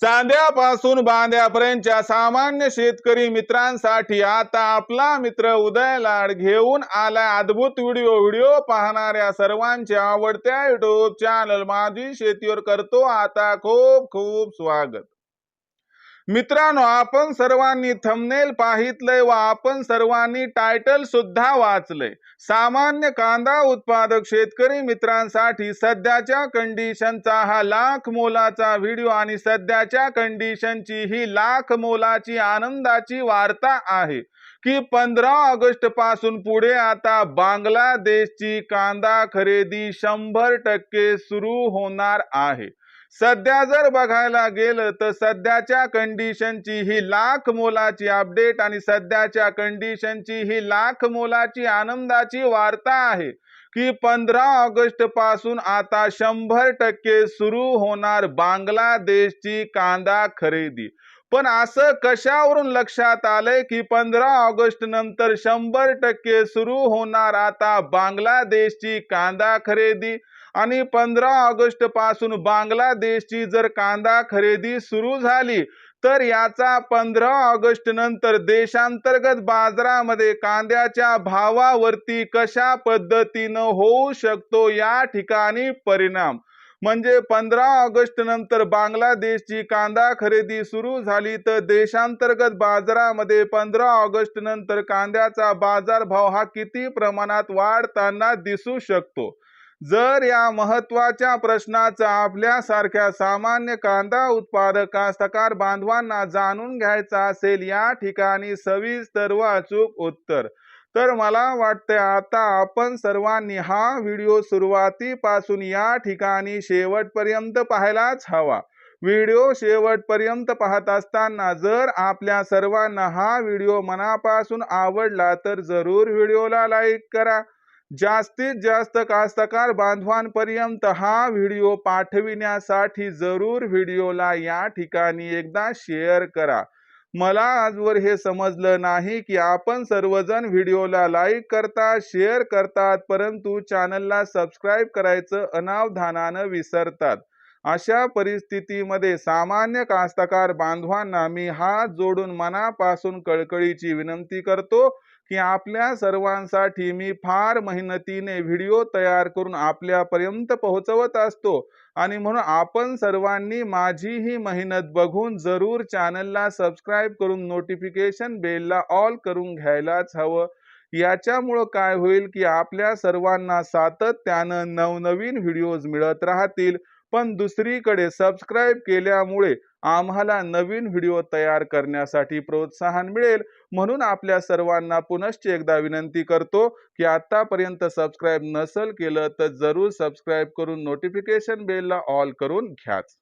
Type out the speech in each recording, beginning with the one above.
चांद्यापासून बांद्यापर्यंतच्या सामान्य शेतकरी मित्रांसाठी आता आपला मित्र उदय लाड घेऊन आलाय अद्भुत व्हिडिओ. व्हिडिओ पाहणाऱ्या सर्वांच्या आवडत्या युट्यूब चॅनल माझी शेतीवर करतो. आता खूप खूप स्वागत. मित्रांनो आपण सर्वांनी थंबनेल पाहितलंय व आपण सर्वांनी टायटल सुद्धा वाचलंय. सामान्य कांदा उत्पादक शेतकरी मित्रांसाठी सध्याच्या कंडिशनचा हा लाख मोलाचा व्हिडिओ आणि सध्याच्या कंडिशनची ही लाख मोलाची आनंदाची वार्ता आहे की पंधरा ऑगस्टपासून पुढे आता बांगलादेशची कांदा खरेदी शंभर टक्के सुरू होणार आहे. सध्या जर बघायला गेलं तर सध्याच्या कंडिशनची ही लाख मोलाची अपडेट आणि सध्याच्या कंडिशनची ही लाख मोलाची आनंदाची वार्ता आहे की पंधरा ऑगस्टपासून आता शंभर टक्के सुरू होणार बांगलादेशची कांदा खरेदी. पण असं कशावरून लक्षात आलंय की पंधरा ऑगस्ट नंतर शंभर टक्के सुरू होणार आता बांगलादेशची कांदा खरेदी? आणि पंधरा ऑगस्टपासून बांगलादेशची जर कांदा खरेदी सुरू झाली तर याचा पंधरा ऑगस्ट नंतर देशांतर्गत बाजारामध्ये कांद्याच्या भावावरती कशा पद्धतीनं होऊ शकतो या ठिकाणी परिणाम? म्हणजे पंधरा ऑगस्ट नंतर बांगलादेशची कांदा खरेदी सुरू झाली तर देशांतर्गत बाजारामध्ये पंधरा ऑगस्ट नंतर कांद्याचा बाजारभाव हा किती प्रमाणात वाढताना दिसू शकतो? जर या महत्त्वाच्या प्रश्नाचा आपल्यासारख्या सामान्य कांदा उत्पादक कास्तकार बांधवांना जाणून घ्यायचा असेल या ठिकाणी सविस्तर व अचूक उत्तर. तर मला वाटते आता आपण सर्वांनी हा व्हिडिओ सुरुवातीपासून या ठिकाणी शेवटपर्यंत पाहायलाच हवा. व्हिडिओ शेवटपर्यंत पाहत असताना जर आपल्या सर्वांना हा व्हिडिओ मनापासून आवडला तर जरूर व्हिडिओला लाईक करा. जास्तीत जास्त कास्तकार बांधवांपर्यंत हा व्हिडिओ पाठविण्यासाठी जरूर व्हिडिओला या ठिकाणी एकदा शेअर करा. मला आजवर हे समजलं नाही की आपण सर्वजण व्हिडिओला लाईक करता शेअर करतात परंतु चॅनलला सबस्क्राईब करायचं अनावधानानं विसरतात. अशा परिस्थितीमध्ये सामान्य कास्तकार बांधवांना मी हात जोडून मनापासून कळकळीची विनंती करतो की आपल्या सर्वांसाठी मी फार मेहनतीने व्हिडिओ तयार करून आपल्यापर्यंत पोहोचवत असतो. आणि म्हणून आपण सर्वांनी माझी ही मेहनत बघून जरूर चॅनलला सबस्क्राईब करून नोटिफिकेशन बेलला ऑल करून घ्यायलाच हवं. याच्यामुळं काय होईल की आपल्या सर्वांना सातत्यानं नवनवीन व्हिडिओज मिळत राहतील. पण दुसरीकडे सबस्क्राईब केल्यामुळे आम्हाला नवीन व्हिडिओ तयार करण्यासाठी प्रोत्साहन मिळेल. म्हणून आपल्या सर्वांना पुनश्च एकदा विनंती करतो की आतापर्यंत सबस्क्राईब नसल केलं तर जरूर सबस्क्राईब करून नोटिफिकेशन बेलला ऑल करून घ्याच.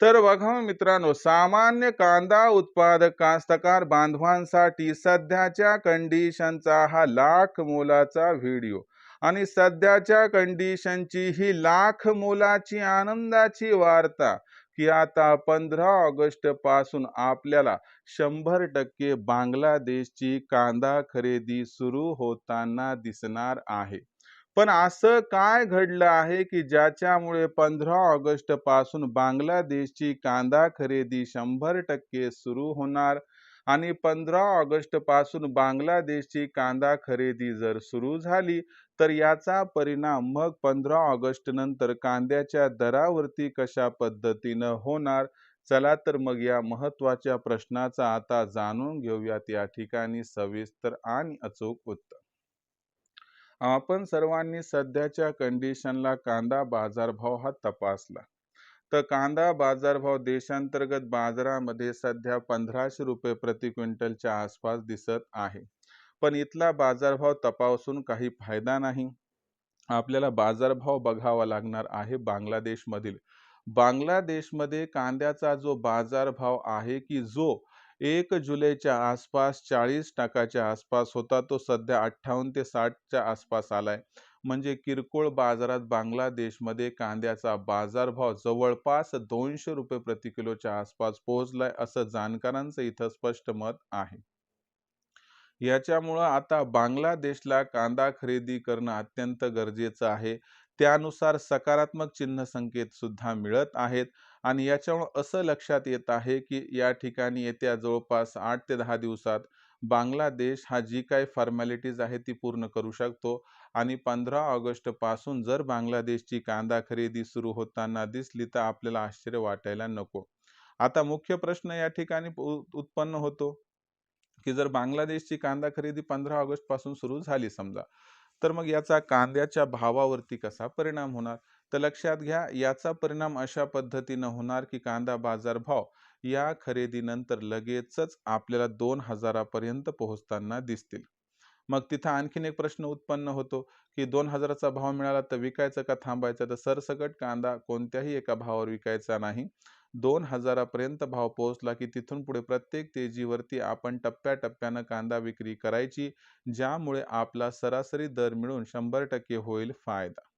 तर बघा हो मित्रांनो सामान्य कांदा उत्पादक कास्तकार बांधवांसाठी सध्याच्या कंडिशनचा हा लाख मोलाचा व्हिडिओ आणि सध्याच्या कंडिशनची ही लाख मोलाची आनंदाची वार्ता की आता पंधरा ऑगस्टपासून आपल्याला शंभर टक्के बांगलादेशची कांदा खरेदी सुरू होताना दिसणार आहे. पण असं काय घडलं आहे की ज्याच्यामुळे पंधरा ऑगस्टपासून बांगलादेशची कांदा खरेदी शंभर टक्के सुरू होणार आणि पंधरा ऑगस्टपासून बांगलादेशची कांदा खरेदी जर सुरू झाली तर याचा परिणाम मग पंधरा ऑगस्ट नंतर कांद्याच्या दरावरती कशा पद्धतीनं होणार? चला तर मग या महत्त्वाच्या प्रश्नाचा आता जाणून घेऊयात. या ठिकाणी सविस्तर आणि अचूक उत्तर. आपण सर्वांनी सध्याच्या कंडिशनला कांदा बाजारभाव हा तपासला. तर कांदा बाजारभाव देशांतर्गत बाजारामध्ये सध्या पंधराशे रुपये प्रति क्विंटलच्या आसपास दिसत आहे. पण इथला बाजारभाव तपासून काही फायदा नाही. आपल्याला बाजारभाव बघावा लागणार आहे बांगलादेशमधील. बांगलादेशमध्ये कांद्याचा जो बाजारभाव आहे की जो एक जुलैच्या आसपास चाळीस टाकाच्या आसपास होता तो सध्या अठ्ठावन्न ते साठच्या आसपास आलाय. म्हणजे किरकोळ बाजारात बांगलादेशमध्ये कांद्याचा बाजारभाव जवळपास दोनशे रुपये प्रति किलोच्या आसपास पोहोचलाय असं जाणकारांचं इथं स्पष्ट मत आहे. याच्यामुळं आता बांगलादेशला कांदा खरेदी करणं अत्यंत गरजेचं आहे. त्यानुसार सकारात्मक चिन्ह संकेत सुद्धा मिळत आहेत आणि याच्यामुळं असं लक्षात येत आहे की या ठिकाणी येत्या जवळपास आठ ते दहा दिवसात बांगलादेश हा जी काही फॉर्मॅलिटीज आहे ती पूर्ण करू शकतो. आणि पंधरा ऑगस्टपासून जर बांगलादेशची कांदा खरेदी सुरू होताना दिसली तर आपल्याला आश्चर्य वाटायला नको. आता मुख्य प्रश्न या ठिकाणी उत्पन्न होतो. की जर बांगलादेशची कांदा खरेदी पंधरा ऑगस्टपासून सुरू झाली समजा तर मग याचा कांद्याच्या भावावरती कसा परिणाम होणार? तर लक्षात घ्या याचा परिणाम अशा पद्धतीनं होणार की कांदा बाजारभाव या खरेदीनंतर लगेचच आपल्याला दोन हजारापर्यंत पोहोचताना दिसतील. मग तिथं आणखीन एक प्रश्न उत्पन्न होतो की दोन हजाराचा भाव मिळाला तर विकायचं का थांबायचं? तर सरसकट कांदा कोणत्याही एका भावावर विकायचा नाही. दोन हजारापर्यंत भाव पोहोचला की तिथून पुढे प्रत्येक तेजीवरती आपण टप्प्याटप्प्यानं कांदा विक्री करायची ज्यामुळे आपला सरासरी दर मिळून शंभर टक्के होईल फायदा.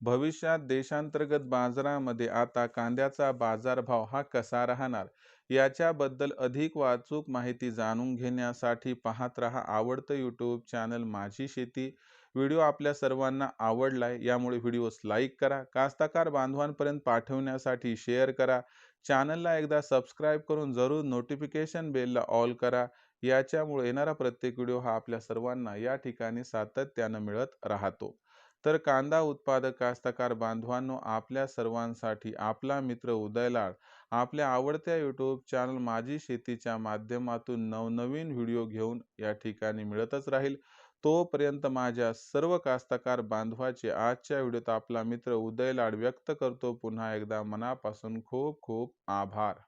भविष्यात देशांतर्गत बाजारामध्ये आता कांद्याचा बाजारभाव हा कसा राहणार? याच्याबद्दल अधिक वाचूक माहिती जाणून घेण्यासाठी पाहत रहा आवडतं यूट्यूब चॅनल माझी शेती. व्हिडिओ आपल्या सर्वांना आवडलाय यामुळे व्हिडिओस लाईक करा कास्ताकार बांधवांपर्यंत पाठवण्यासाठी शेअर करा. चॅनलला एकदा सबस्क्राईब करून जरूर नोटिफिकेशन बेलला ऑल करा. याच्यामुळे येणारा प्रत्येक व्हिडिओ हा आपल्या सर्वांना या ठिकाणी सातत्यानं मिळत राहतो. तर कांदा उत्पादक कास्तकार बांधवांनो आपल्या सर्वांसाठी आपला मित्र उदयलाड आपल्या आवडत्या यूट्यूब चॅनल माझी शेतीच्या माध्यमातून नवनवीन व्हिडिओ घेऊन या ठिकाणी मिळतच राहील. तोपर्यंत माझ्या सर्व कास्तकार बांधवाचे आजच्या व्हिडिओत आपला मित्र उदयलाड व्यक्त करतो. पुन्हा एकदा मनापासून खूप खूप आभार.